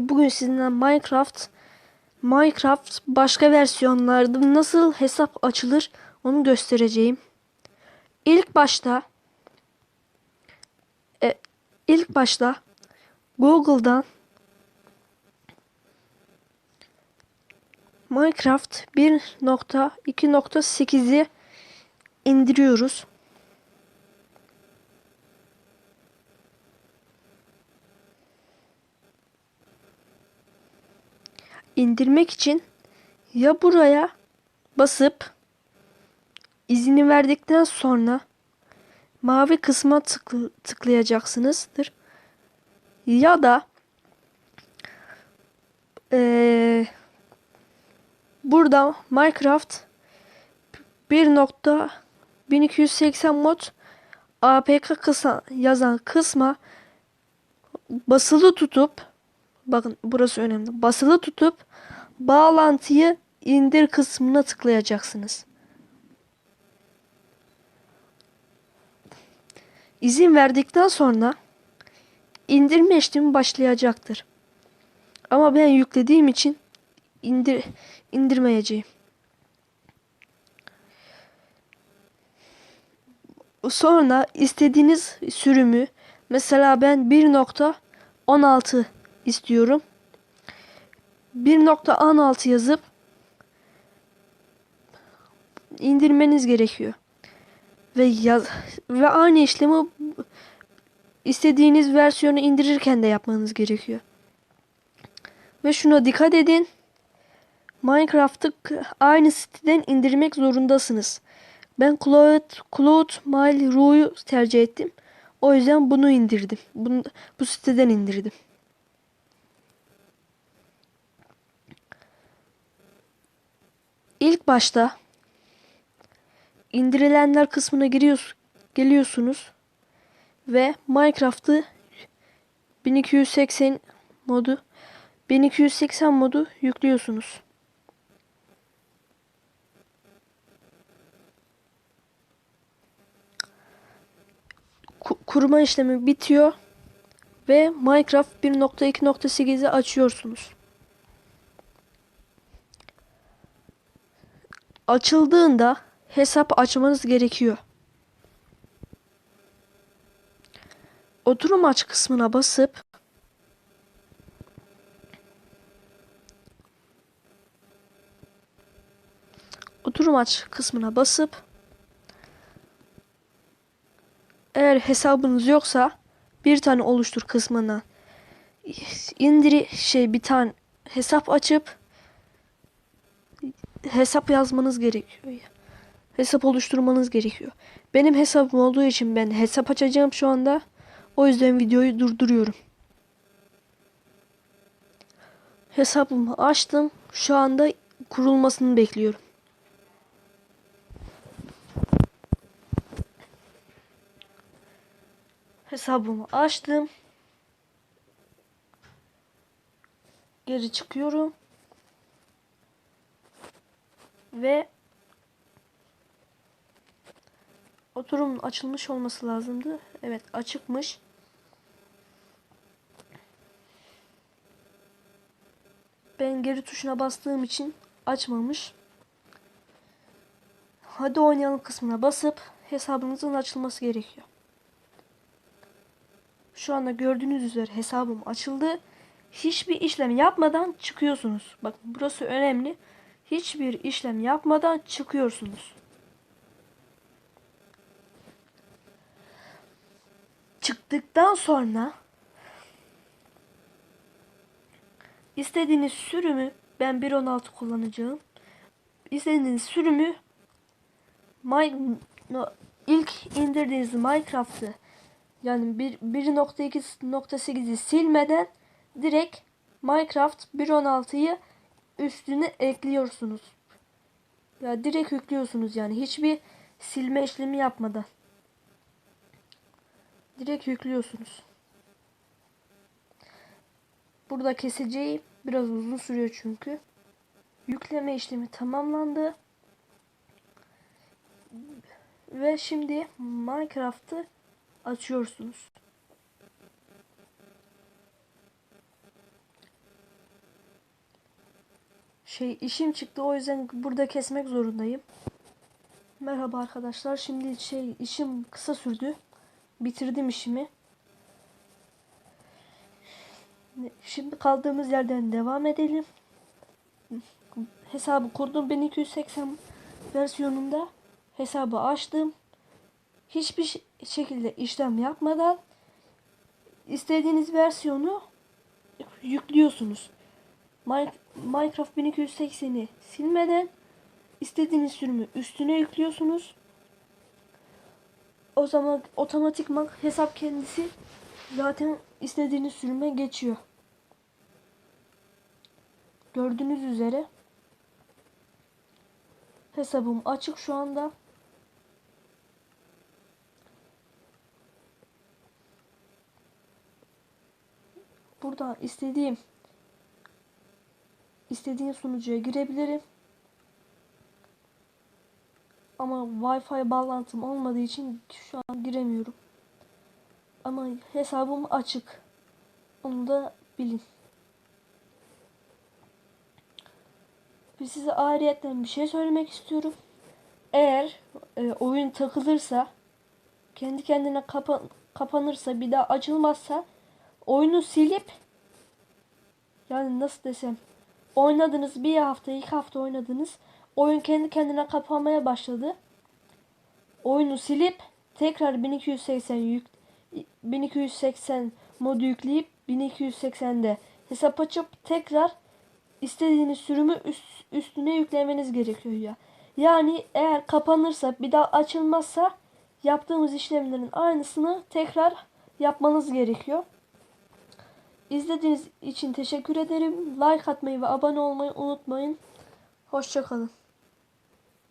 Bugün sizinle Minecraft Minecraft başka versiyonlarda nasıl hesap açılır onu göstereceğim. İlk başta e, ilk başta Google'dan Minecraft 1.2.8'i indiriyoruz. İndirmek için ya buraya basıp izini verdikten sonra mavi kısma tıklı, tıklayacaksınızdır. Ya da eee, burada Minecraft 1.1280 mod APK kısa yazan kısma basılı tutup bakın burası önemli. Basılı tutup bağlantıyı indir kısmına tıklayacaksınız. İzin verdikten sonra indirme işlemi başlayacaktır. Ama ben yüklediğim için indir indirmeyeceğim. Sonra istediğiniz sürümü mesela ben 1.16 istiyorum. 1.16 yazıp indirmeniz gerekiyor. Ve yaz ve aynı işlemi istediğiniz versiyonu indirirken de yapmanız gerekiyor. Ve şuna dikkat edin. Minecraft'ı aynı siteden indirmek zorundasınız. Ben Cloud, Cloud Mail Ru'yu tercih ettim. O yüzden bunu indirdim. Bunu, bu siteden indirdim. İlk başta indirilenler kısmına giriyoruz, geliyorsunuz ve Minecraft'ı 1280 modu 1280 modu yüklüyorsunuz. Ku- kurma işlemi bitiyor ve Minecraft 1.2.8'i açıyorsunuz. Açıldığında hesap açmanız gerekiyor. Oturum aç kısmına basıp Oturum aç kısmına basıp eğer hesabınız yoksa bir tane oluştur kısmına indiri şey bir tane hesap açıp hesap yazmanız gerekiyor. Hesap oluşturmanız gerekiyor. Benim hesabım olduğu için ben hesap açacağım şu anda. O yüzden videoyu durduruyorum. Hesabımı açtım. Şu anda kurulmasını bekliyorum. Hesabımı açtım. Geri çıkıyorum. Ve oturumun açılmış olması lazımdı. Evet açıkmış. Ben geri tuşuna bastığım için açmamış. Hadi oynayalım kısmına basıp hesabınızın açılması gerekiyor. Şu anda gördüğünüz üzere hesabım açıldı. Hiçbir işlem yapmadan çıkıyorsunuz. Bakın burası önemli hiçbir işlem yapmadan çıkıyorsunuz. Çıktıktan sonra istediğiniz sürümü ben 1.16 kullanacağım. İstediğiniz sürümü My, no, ilk indirdiğiniz Minecraft'ı yani 1.2.8'i silmeden direkt Minecraft 1.16'yı üstüne ekliyorsunuz. Ya direkt yüklüyorsunuz yani hiçbir silme işlemi yapmadan. Direkt yüklüyorsunuz. Burada keseceği biraz uzun sürüyor çünkü. Yükleme işlemi tamamlandı. Ve şimdi Minecraft'ı açıyorsunuz. Şey işim çıktı o yüzden burada kesmek zorundayım. Merhaba arkadaşlar. Şimdi şey işim kısa sürdü. Bitirdim işimi. Şimdi kaldığımız yerden devam edelim. Hesabı kurdum 1280 versiyonunda. Hesabı açtım. Hiçbir şekilde işlem yapmadan istediğiniz versiyonu yüklüyorsunuz. Mi- Minecraft 1280'i silmeden istediğiniz sürümü üstüne yüklüyorsunuz. O zaman otomatikman hesap kendisi zaten istediğiniz sürüme geçiyor. Gördüğünüz üzere hesabım açık şu anda. Burada istediğim istediğim sunucuya girebilirim. Ama Wi-Fi bağlantım olmadığı için şu an giremiyorum. Ama hesabım açık. Onu da bilin. Ve size ayrıyetten bir şey söylemek istiyorum. Eğer e, oyun takılırsa kendi kendine kapa- kapanırsa bir daha açılmazsa oyunu silip yani nasıl desem oynadınız bir hafta iki hafta oynadınız oyun kendi kendine kapanmaya başladı oyunu silip tekrar 1280 yük 1280 modu yükleyip 1280'de hesap açıp tekrar istediğiniz sürümü üst- üstüne yüklemeniz gerekiyor ya. Yani eğer kapanırsa bir daha açılmazsa yaptığımız işlemlerin aynısını tekrar yapmanız gerekiyor. İzlediğiniz için teşekkür ederim. Like atmayı ve abone olmayı unutmayın. Hoşçakalın.